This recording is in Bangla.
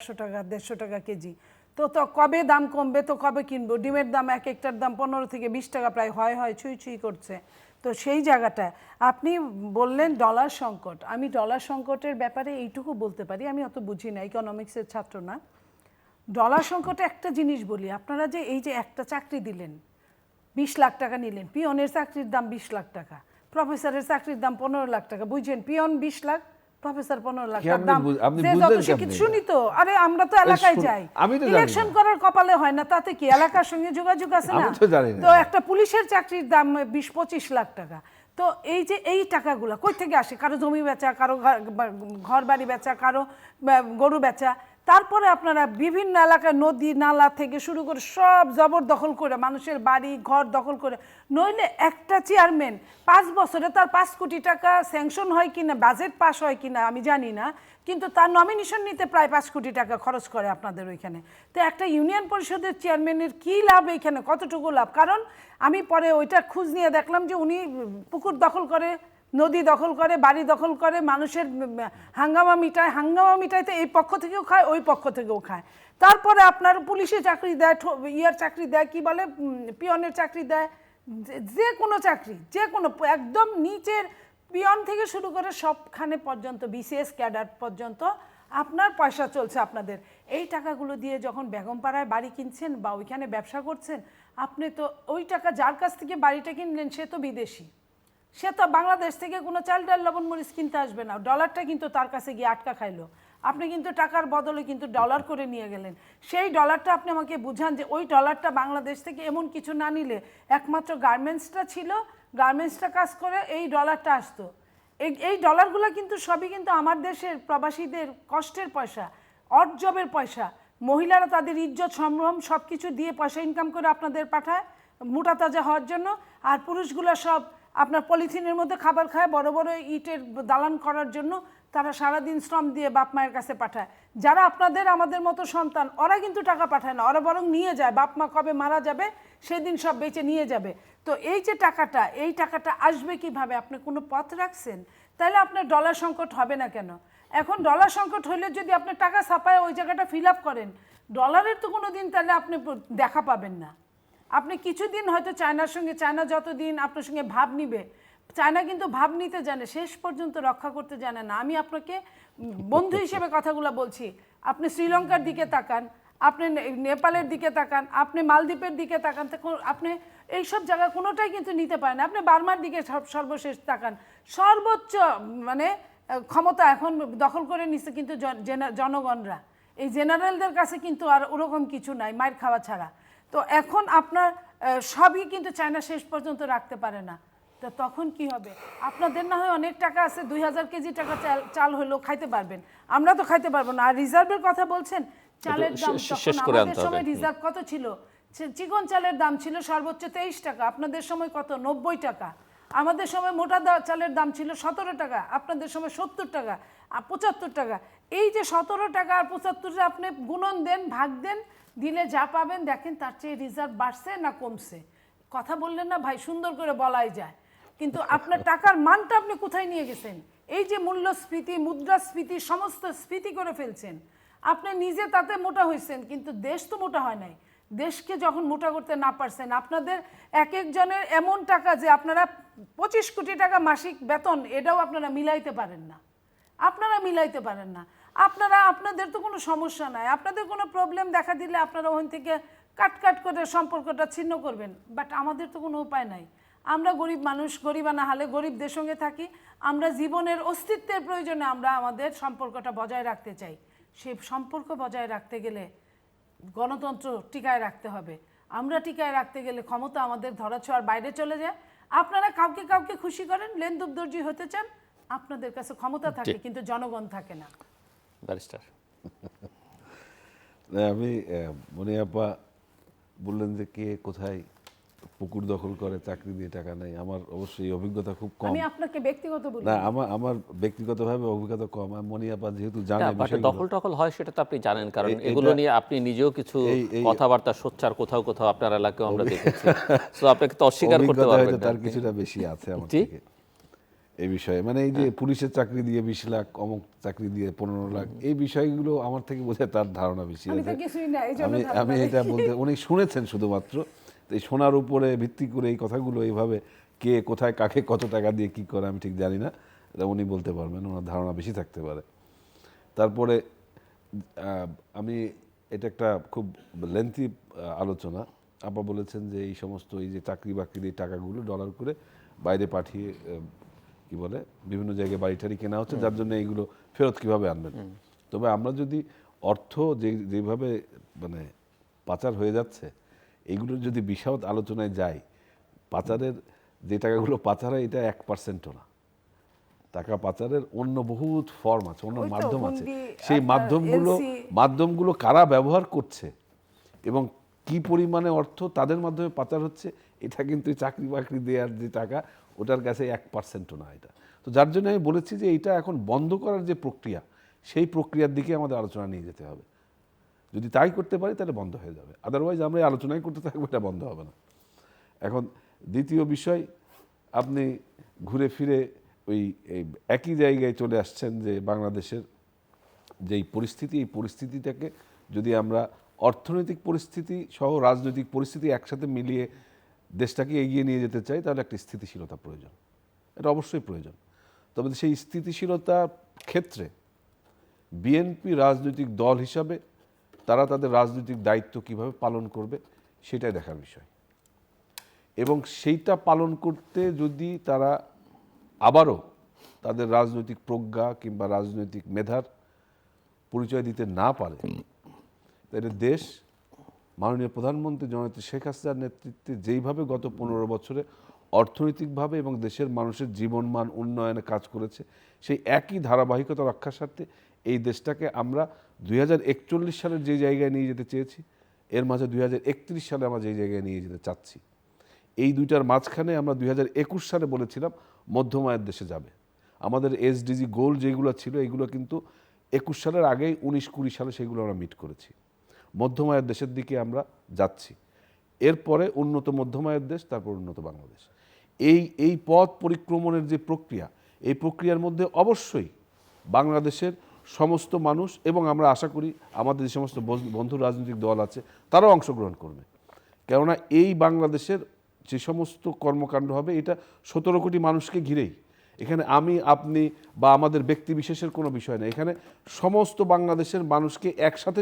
একশো টাকা, দেড়শো টাকা কেজি। তো তো কবে দাম কমবে? তো কবে কিনবো? ডিমের দাম এক একটার দাম পনেরো থেকে বিশ টাকা প্রায় হয় হয়, ছুঁই ছুঁই করছে। তো সেই জায়গাটায় আপনি বললেন ডলার সংকট। আমি ডলার সংকটের ব্যাপারে এইটুকু বলতে পারি। আমি অত বুঝি না ইকোনমিক্সের ছাত্র না। ডলার সংকটে একটা জিনিস বলি। আপনারা যে এই যে একটা চাকরি দিলেন, বিশ লাখ টাকা নিলেন, পিয়নের চাকরির দাম বিশ লাখ টাকা প্রফেসরের চাকরির দাম পনেরো লাখ টাকা, বুঝছেন? পিয়ন বিশ লাখ প্রফেসর পনেরো লাখ টাকা দাম। যে যত শিক্ষিত শুনি তো আরে আমরা তো এলাকায় যাই। ইলেকশন করার কপালে হয় না তাতে কি এলাকার সঙ্গে যোগাযোগ আছে না? তো একটা পুলিশের চাকরির দাম বিশ পঁচিশ লাখ টাকা। তো এই যে এই টাকাগুলো কই থেকে আসে? কারও জমি বেচা কারও ঘর বাড়ি বেচা কারও গরু বেচা তারপরে আপনারা বিভিন্ন এলাকায় নদী, নালা থেকে শুরু করে সব জবরদখল করে মানুষের বাড়ি, ঘর দখল করে। নইলে একটা চেয়ারম্যান পাঁচ বছরে তার পাঁচ কোটি টাকা স্যাংশন হয় কি না বাজেট পাস হয় কি না আমি জানি না, কিন্তু তার নমিনেশন নিতে প্রায় পাঁচ কোটি টাকা খরচ করে আপনাদের ওইখানে। তো একটা ইউনিয়ন পরিষদের চেয়ারম্যানের কি লাভ এখানে? কতটুকু লাভ? কারণ আমি পরে ওইটা খোঁজ নিয়ে দেখলাম যে উনি পুকুর দখল করে নদী দখল করে, বাড়ি দখল করে, মানুষের হাঙ্গামা মিটায়, হাঙ্গামা মিটাইতে এই পক্ষ থেকেও খায়, ওই পক্ষ থেকেও খায়। তারপরে আপনার পুলিশে চাকরি দেয় ইয়ার চাকরি দেয়, কি বলে পিয়নের চাকরি দেয়, যে- যে কোনো চাকরি, যে কোনো, একদম নিচের পিয়ন থেকে শুরু করে সবখানে পর্যন্ত, বিসিএস ক্যাডার পর্যন্ত আপনার পয়সা চলছে আপনাদের। এই টাকাগুলো দিয়ে যখন বেগমপাড়ায় বাড়ি কিনছেন বা ওইখানে ব্যবসা করছেন, আপনি তো ওই টাকা যার কাছ থেকে বাড়িটা কিনলেন, সে তো বিদেশি। সে তো বাংলাদেশ থেকে কোনো চাল ডাল, লবণ মরিচ কিনতে আসবে না। ডলারটা কিন্তু তার কাছে গিয়ে আটকা খাইলো। আপনি কিন্তু টাকার বদলে কিন্তু ডলার করে নিয়ে গেলেন। সেই ডলারটা আপনি আমাকে বুঝান যে ওই ডলারটা বাংলাদেশ থেকে এমন কিছু না নিলে একমাত্র গার্মেন্টসটা ছিল, গার্মেন্টসটা কাজ করে এই ডলারটা আসতো। এই ডলারগুলো কিন্তু সবই কিন্তু আমার দেশের প্রবাসীদের কষ্টের পয়সা অড জবের পয়সা। মহিলারা তাদের ইজ্জত, সম্ভ্রম সব কিছু দিয়ে পয়সা ইনকাম করে আপনাদের পাঠায়, মোটা তাজা হওয়ার জন্য। আর পুরুষগুলো সব আপনার পলিথিনের মধ্যে খাবার খায়, বড় বড় ইটের দালান করার জন্য তারা সারাদিন শ্রম দিয়ে বাপ মায়ের কাছে পাঠায়। যারা আপনাদের, আমাদের মতো সন্তান, ওরা কিন্তু টাকা পাঠায় না। ওরা বরং নিয়ে যায়, বাপ মা কবে মারা যাবে, সেদিন সব বেচে নিয়ে যাবে। তো এই যে টাকাটা, এই টাকাটা আসবে কীভাবে? আপনি কোনো পথ রাখছেন? তাহলে আপনার ডলার সংকট হবে না কেন? এখন ডলার সংকট হলে যদি আপনি টাকা ছাপায় ওই জায়গাটা ফিল আপ করেন ডলারের তো কোনো দিন তাহলে আপনি দেখা পাবেন না। আপনি কিছুদিন হয়তো চায়নার সঙ্গে, চায়না যতদিন আপনার সঙ্গে ভাব নিবে, চায়না কিন্তু ভাব নিতে জানে, শেষ পর্যন্ত রক্ষা করতে জানে না। আমি আপনাকে বন্ধু হিসেবে কথাগুলো বলছি। আপনি শ্রীলঙ্কার দিকে তাকান, আপনি নেপালের দিকে তাকান, আপনি মালদ্বীপের দিকে তাকান আপনি এইসব জায়গা কোনোটাই কিন্তু নিতে পারেন আপনি বার্মার দিকে সর্বশেষ তাকান। সর্বোচ্চ মানে ক্ষমতা এখন দখল করে নিচ্ছে কিন্তু জনগণরা। এই জেনারেলদের কাছে কিন্তু আর ওরকম কিছু নাই মায়ের খাওয়া ছাড়া। তো এখন আপনার সবই কিন্তু চায়না শেষ পর্যন্ত রাখতে পারে না। তো তখন কি হবে? আপনাদের না হয় অনেক টাকা আছে দুই হাজার কেজি টাকা চাল চাল হলেও খাইতে পারবেন। আমরা তো খাইতে পারব না। আর রিজার্ভের কথা বলছেন চালের দাম তখন আমাদের সময় রিজার্ভ কত ছিল? চিকন চালের দাম ছিল সর্বোচ্চ তেইশ টাকা আপনাদের সময় কত? নব্বই টাকা। আমাদের সময় মোটা চালের দাম ছিল সতেরো টাকা আপনাদের সময় সত্তর টাকা আর পঁচাত্তর টাকা। এই যে সতেরো টাকা আর পঁচাত্তরটা আপনি গুণন দেন ভাগ দেন দিলে যা পাবেন, দেখেন তার চেয়ে রিজার্ভ বাড়ছে না কমছে। কথা বললেন না, ভাই, সুন্দর করে বলাই যায়। কিন্তু আপনার টাকার মানটা আপনি কোথায় নিয়ে গেছেন? এই যে মূল্যস্ফীতি, মুদ্রাস্ফীতি, সমস্ত স্ফীতি করে ফেলছেন। আপনি নিজে তাতে মোটা হয়েছেন, কিন্তু দেশ তো মোটা হয় নাই। দেশকে যখন মোটা করতে না পারছেন, আপনাদের এক একজনের এমন টাকা যে আপনারা পঁচিশ কোটি টাকা মাসিক বেতন, এটাও আপনারা মিলাইতে পারেন না। আপনারা মিলাইতে পারেন না। আপনারা আপনাদের তো কোনো সমস্যা নাই। আপনাদের কোনো প্রবলেম দেখা দিলে আপনারা ওখান থেকে কাট কাট করে সম্পর্কটা ছিন্ন করবেন। বাট আমাদের তো কোনো উপায় নাই। আমরা গরিব মানুষ গরিবানা হালে গরিবদের সঙ্গে থাকি। আমরা জীবনের অস্তিত্বের প্রয়োজনে আমরা আমাদের সম্পর্কটা বজায় রাখতে চাই। সেই সম্পর্ক বজায় রাখতে গেলে গণতন্ত্র টিকায় রাখতে হবে। আমরা টিকায় রাখতে গেলে ক্ষমতা আমাদের ধরাছোঁয়ার বাইরে চলে যায়। আপনারা কাউকে কাউকে খুশি করেন লেনদুব দর্জি হতে চান আপনাদের কাছে ক্ষমতা থাকে কিন্তু জনগণ থাকে না। ব্যারিস্টার। আমি মনি আপা বললেন যে কে কোথায় পুকুর দখল করে চাকরি দিয়ে টাকা নেই। আমার অবশ্যই অভিজ্ঞতা খুব কম। আমি আপনাকে ব্যক্তিগত বলি। না আমার আমার ব্যক্তিগতভাবে অভিজ্ঞতা কম। আর মনি আপা যেহেতু জানে না, but দখল টখল হয় সেটা তো আপনি জানেন কারণ এগুলো নিয়ে আপনি নিজেও কিছু কথাবার্তা সোচ্চার কোথাও কোথাও আপনার এলাকায় আমরা দেখেছি। তো আপনাকে তো অস্বীকার করতে পারবেন না তার কিছুটা বেশি আছে আমার থেকে। এই বিষয়ে। মানে এই যে পুলিশের চাকরি দিয়ে বিশ লাখ অমুক চাকরি দিয়ে পনেরো লাখ এই বিষয়গুলো আমার থেকে বোধহয় তার ধারণা বেশি আমি আমি। এটা বলতে উনি শুনেছেন শুধুমাত্র তো এই শোনার উপরে ভিত্তি করে এই কথাগুলো এইভাবে কে কোথায় কাকে কত টাকা দিয়ে কি করে আমি ঠিক জানি না এটা উনি বলতে পারবেন ওনার ধারণা বেশি থাকতে পারে। তারপরে আমি এটা একটা খুব লেন্থি আলোচনা। আপা বলেছেন যে এই সমস্ত এই যে চাকরি বাকরির এই টাকাগুলো ডলার করে বাইরে পাঠিয়ে কি বলে বিভিন্ন জায়গায় বাড়ি টাড়ি কেনা হচ্ছে যার জন্য এইগুলো ফেরত কীভাবে আনবেন? তবে আমরা যদি অর্থ যে যেভাবে মানে পাচার হয়ে যাচ্ছে এইগুলোর যদি বিশদ আলোচনায় যাই পাচারের যে টাকাগুলো পাচার হয় এটা এক পার্সেন্টও না। টাকা পাচারের অন্য বহুত ফর্ম আছে অন্য মাধ্যম আছে। সেই মাধ্যমগুলো মাধ্যমগুলো কারা ব্যবহার করছে এবং কি পরিমাণে অর্থ তাদের মাধ্যমে পাচার হচ্ছে, এটা কিন্তু চাকরি বাকরি দেওয়ার যে টাকা, ওটার কাছে এক পার্সেন্টও না এটা। তো যার জন্য আমি বলেছি যে এটা এখন বন্ধ করার যে প্রক্রিয়া, সেই প্রক্রিয়ার দিকে আমাদের আলোচনা নিয়ে যেতে হবে। যদি তাই করতে পারি, তাহলে বন্ধ হয়ে যাবে। আদারওয়াইজ আমরা আলোচনাই করতে থাকব, এটা বন্ধ হবে না। এখন দ্বিতীয় বিষয়, আপনি ঘুরে ফিরে ওই একই জায়গায় চলে আসছেন যে বাংলাদেশের যেই পরিস্থিতি, এই পরিস্থিতিটাকে যদি আমরা অর্থনৈতিক পরিস্থিতি সহ রাজনৈতিক পরিস্থিতি একসাথে মিলিয়ে দেশটাকে এগিয়ে নিয়ে যেতে চাই, তাহলে একটা স্থিতিশীলতা প্রয়োজন। এটা অবশ্যই প্রয়োজন। তবে সেই স্থিতিশীলতার ক্ষেত্রে বিএনপি রাজনৈতিক দল হিসাবে তারা তাদের রাজনৈতিক দায়িত্ব কীভাবে পালন করবে, সেটাই দেখার বিষয়। এবং সেইটা পালন করতে যদি তারা আবারও তাদের রাজনৈতিক প্রজ্ঞা কিংবা রাজনৈতিক মেধার পরিচয় দিতে না পারে তাহলে দেশ, মাননীয় প্রধানমন্ত্রী জননেত্রী শেখ হাসিনার নেতৃত্বে যেইভাবে গত পনেরো বছরে অর্থনৈতিকভাবে এবং দেশের মানুষের জীবনমান উন্নয়নে কাজ করেছে, সেই একই ধারাবাহিকতা রক্ষার স্বার্থে এই দেশটাকে আমরা দুই হাজার একচল্লিশ সালের যে জায়গায় নিয়ে যেতে চেয়েছি, এর মাঝে দুই হাজার একত্রিশ সালে আমরা যেই জায়গায় নিয়ে যেতে চাচ্ছি। এই দুইটার মাঝখানে আমরা দুই হাজার একুশ সালে বলেছিলাম মধ্যমায়ের দেশে যাবে। আমাদের এসডিজি গোল যেগুলো ছিল, এগুলো কিন্তু একুশ সালের আগেই, উনিশ কুড়ি সালে সেগুলো আমরা মিট করেছি। মধ্যমায়ের দেশের দিকে আমরা যাচ্ছি। এরপরে উন্নত মধ্যমায়ের দেশ, তারপর উন্নত বাংলাদেশ। এই এই পথ পরিক্রমণের যে প্রক্রিয়া, এই প্রক্রিয়ার মধ্যে অবশ্যই বাংলাদেশের সমস্ত মানুষ এবং আমরা আশা করি আমাদের যে সমস্ত বন্ধু- রাজনৈতিক দল আছে, তারাও অংশগ্রহণ করবে। কেননা এই বাংলাদেশের যে সমস্ত কর্মকাণ্ড হবে, এটা সতেরো কোটি মানুষকে ঘিরেই। এখানে আমি, আপনি বা আমাদের ব্যক্তি বিশেষের কোনো বিষয় নেই এখানে সমস্ত বাংলাদেশের মানুষকে একসাথে